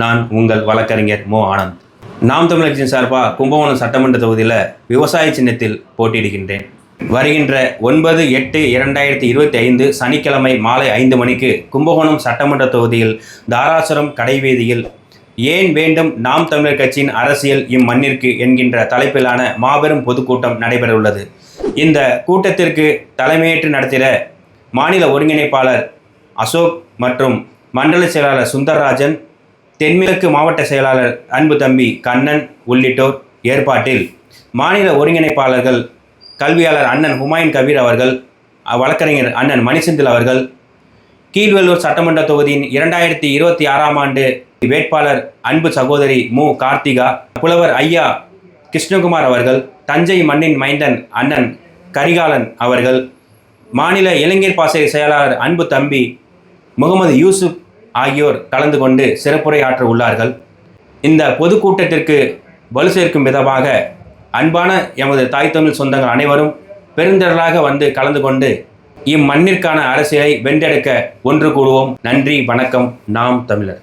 நான் உங்கள் வழக்கறிஞர் மோ. ஆனந்த். நாம் தமிழகத்தின் சார்பாக கும்பகோணம் சட்டமன்ற தொகுதியில் விவசாய சின்னத்தில் போட்டியிடுகின்றேன். வருகின்ற ஒன்பது எட்டு இரண்டாயிரத்தி இருபத்தி ஐந்து சனிக்கிழமை மாலை ஐந்து மணிக்கு கும்பகோணம் சட்டமன்ற தொகுதியில் தாராசுரம் கடைவீதியில் ஏன் வேண்டும் நாம் தமிழர் கட்சியின் அரசியல் இம்மண்ணிற்கு என்கின்ற தலைப்பிலான மாபெரும் பொதுக்கூட்டம் நடைபெறவுள்ளது. இந்த கூட்டத்திற்கு தலைமையேற்று நடத்திட மாநில ஒருங்கிணைப்பாளர் அசோக் மற்றும் மண்டல செயலாளர் சுந்தரராஜன் தென்கிழக்கு மாவட்ட செயலாளர் அன்பு தம்பி கண்ணன் உள்ளிட்டோர் ஏற்பாட்டில் மாநில ஒருங்கிணைப்பாளர்கள் கல்வியாளர் அண்ணன் ஹுமாயூன் கபீர் அவர்கள் வழக்கறிஞர் அண்ணன் மணிசெந்தில் அவர்கள் கீழ்வெல்லூர் சட்டமன்ற தொகுதியின் இரண்டாயிரத்தி இருபத்தி ஆறாம் ஆண்டு வேட்பாளர் அன்பு சகோதரி மு. கார்த்திகா புலவர் ஐயா கிருஷ்ணகுமார் அவர்கள் தஞ்சை மண்ணின் மைந்தன் அண்ணன் கரிகாலன் அவர்கள் மாநில இளைஞர் பாசறை செயலாளர் அன்பு தம்பி முகமது யூசுப் ஆகியோர் கலந்து கொண்டு சிறப்புரையாற்ற உள்ளார்கள் இந்த பொதுக்கூட்டத்திற்கு வலு சேர்க்கும் விதமாக அன்பான எமது தாய் தமிழ் சொந்தங்கள் அனைவரும் பெருந்திரளாக வந்து கலந்து கொண்டு இம்மண்ணிற்கான அரசியலை வென்றெடுக்க ஒன்று கூடுவோம் நன்றி வணக்கம். நாம் தமிழர்.